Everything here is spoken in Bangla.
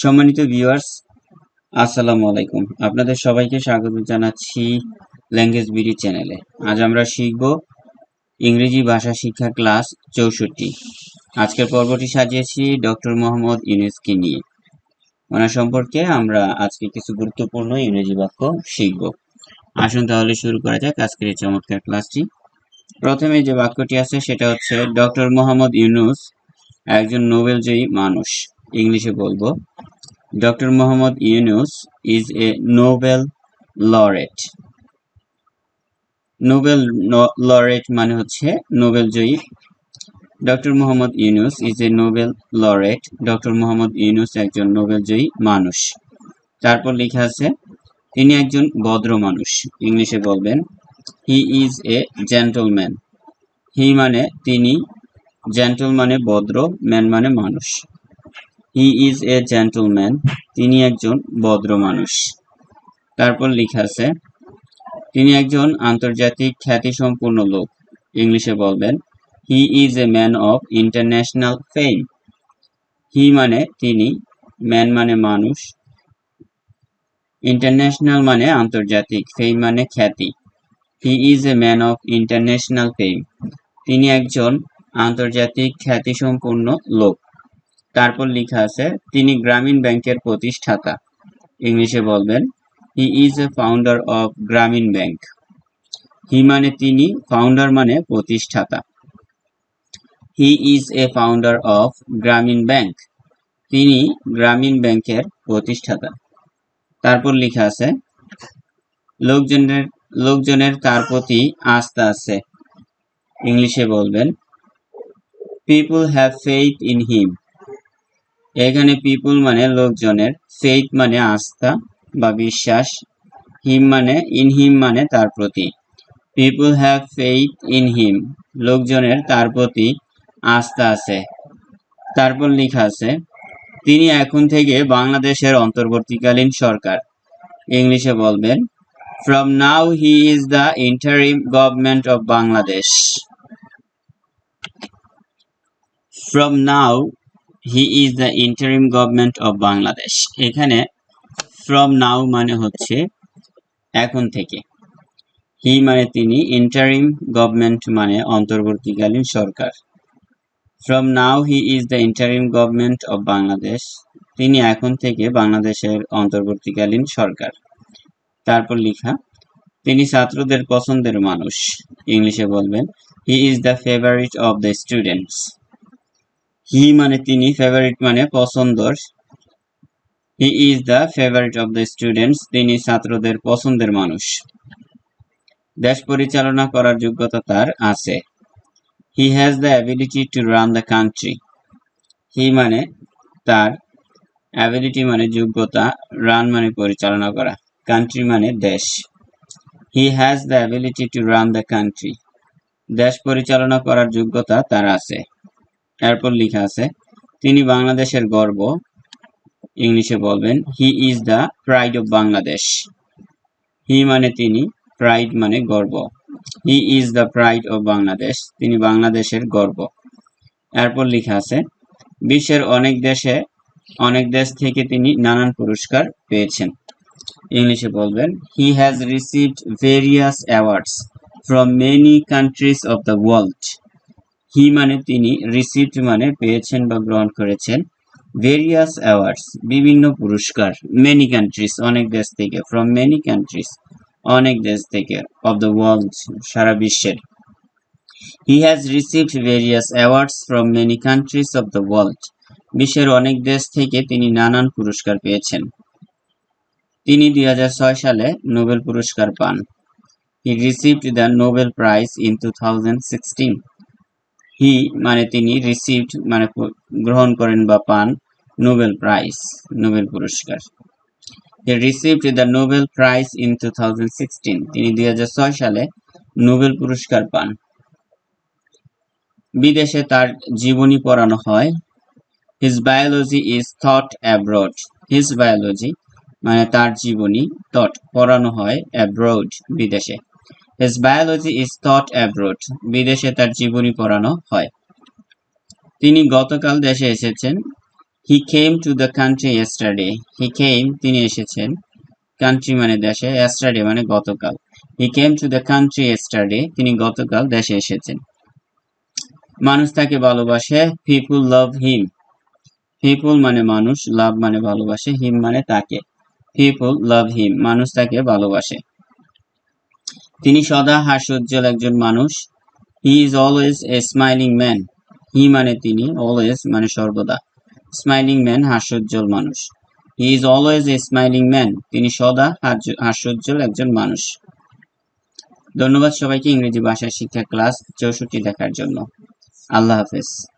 সম্মানিত ভিউয়ার্স আসসালামু আলাইকুম। আপনাদের সবাইকে স্বাগত জানাচ্ছি ল্যাঙ্গুয়েজ বিডি চ্যানেলে আজ আমরা শিখব ইংরেজি ভাষা শিক্ষা ক্লাস চৌষট্টি। আজকের পর্বটি সাজিয়েছি ডক্টর মোহাম্মদ ইউনুসকে নিয়ে। ওনার সম্পর্কে আমরা আজকে কিছু গুরুত্বপূর্ণ ইংরেজি বাক্য শিখব। আসুন তাহলে শুরু করা যাক আজকের এই চমৎকার ক্লাসটি প্রথমে যে বাক্যটি আছে, সেটা হচ্ছে ডক্টর মোহাম্মদ ইউনুস একজন নোবেলজয়ী মানুষ। ইংলিশে বলব doctor Muhammad Yunus is a Nobel laureate. Nobel laureate মানে হচ্ছে Nobel Joyee. Doctor Muhammad Yunus is a Nobel laureate. Doctor Muhammad Yunus একজন নোবেল জয়ী মানুষ। তারপর লেখা আছে, তিনি একজন ভদ্র মানুষ। ইংলিশে বলবেন হি ইজ এ জেন্টলম্যান হি মানে তিনি জেন্টল মানে ভদ্র ম্যান মানে মানুষ। হি ইজ এ জেন্টলম্যান তিনি একজন ভদ্র মানুষ। তারপর লেখা আছে, তিনি একজন আন্তর্জাতিক খ্যাতিসম্পন্ন লোক। ইংলিশে বলবেন he is a man of international fame he মানে তিনি ম্যান মানে মানুষ। ইন্টারন্যাশনাল মানে আন্তর্জাতিক ফেম মানে খ্যাতি। He is a man of international fame তিনি একজন আন্তর্জাতিক খ্যাতিসম্পন্ন লোক। তারপর লেখা আছে, তিনি গ্রামীণ ব্যাংকের প্রতিষ্ঠাতা। ইংলিশে বলবেন he is a founder of Grameen bank he মানে তিনি ফাউন্ডার মানে প্রতিষ্ঠাতা। He is a founder of Grameen bank তিনি গ্রামীণ ব্যাংকের প্রতিষ্ঠাতা। তারপর লেখা আছে, লোকজনের লোকজনের তার প্রতি আস্থা আছে। ইংলিশে বলবেন people have faith in him এখানে পিপুল মানে লোকজনের ফেইথ মানে আস্থা বা বিশ্বাস হিম মানে ইন হিম মানে তার প্রতি। People have faith in him লোকজনের তার প্রতি আস্থা আছে। তারপর লেখা আছে, তিনি এখন থেকে বাংলাদেশের অন্তর্বর্তীকালীন সরকার। ইংলিশে বলবেন from now he is the interim government of Bangladesh from now he is the interim government of Bangladesh এখানে ফ্রম নাও মানে হচ্ছে এখন থেকে। হি মানে তিনি ইন্টারিম গভর্নমেন্ট মানে অন্তর্বর্তীকালীন সরকার। From now he is the interim government of Bangladesh তিনি এখন থেকে বাংলাদেশের অন্তর্বর্তীকালীন সরকার। তারপর লিখা, তিনি ছাত্রদের পছন্দের মানুষ। ইংলিশে বলবেন he is the favourite of the students he মানে তিনি ফেভারিট মানে পছন্দর। He is the favourite of the students তিনি ছাত্রদের পছন্দের মানুষ। দেশ পরিচালনা করার যোগ্যতা তার আছে। He has the ability to run the country he মানে তার অ্যাবিলিটি মানে যোগ্যতা রান মানে পরিচালনা করা। কান্ট্রি মানে দেশ। He has the ability to run the country দেশ পরিচালনা করার যোগ্যতা তার আছে। এরপর লেখা আছে, তিনি বাংলাদেশের গর্ব। ইংলিশে বলবেন he is the pride of Bangladesh he মানে তিনি প্রাইড মানে গর্ব। He is the pride of Bangladesh তিনি বাংলাদেশের গর্ব। এরপর লেখা আছে, বিশ্বের অনেক দেশে, অনেক দেশ থেকে তিনি নানান পুরস্কার পেয়েছেন। ইংলিশে বলবেন he has received various awards from many countries of the world he মানে তিনি রিসিভড মানে পেয়েছেন বা গ্রহণ করেছেন। ভেরিয়াস অ্যাওয়ার্ডস বিভিন্ন পুরস্কার মেনি কান্ট্রিজ অনেক দেশ থেকে ফ্রম মেনি কান্ট্রিজ অনেক দেশ থেকে অফ দ্য ওয়ার্ল্ড সারা বিশ্বের। He has received various awards from many countries of the world বিশ্বের অনেক দেশ থেকে তিনি নানান পুরস্কার পেয়েছেন। তিনি দুই হাজার ছয় সালে নোবেল পুরস্কার পান। He received the Nobel prize in two thousand sixteen he মানে তিনি রিসিভড মানে গ্রহণ করেন বা পান নোবেল প্রাইজ, নোবেল পুরস্কার। He received the Nobel prize in two তিনি দুই সালে নোবেল পুরস্কার পান। বিদেশে তার জীবনী পড়ানো হয়। His biology is thought abroad his biology মানে তার জীবনী থট পড়ানো হয় অ্যাব্রোড বিদেশে। His biology is thought abroad বিদেশে তার জীবনী পড়ানো হয়। তিনি গতকাল দেশে এসেছেন। He came to the country yesterday. He came তিনি এসেছেন কান্ট্রি মানে দেশে, yesterday মানে গতকাল। He came to the country yesterday, তিনি গতকাল দেশে এসেছেন। মানুষ তাকে ভালোবাসে পিপুল লাভ হিম পিপুল মানে মানুষ লাভ মানে ভালোবাসে হিম মানে তাকে। পিপুল লাভ হিম মানুষ তাকে ভালোবাসে। তিনি সদা হাস্যোজ্জ্বল একজন মানুষ। He is always a smiling man he মানে তিনি অলওয়েজ মানে সর্বদা। স্মাইলিং ম্যান হাস্যোজ্জ্বল মানুষ। He is always a smiling man তিনি সদা হাস্য- হাস্যোজ্জ্বল একজন মানুষ। ধন্যবাদ সবাইকে ইংরেজি ভাষা শিক্ষা ক্লাস চৌষট্টি দেখার জন্য। আল্লাহ হাফেজ।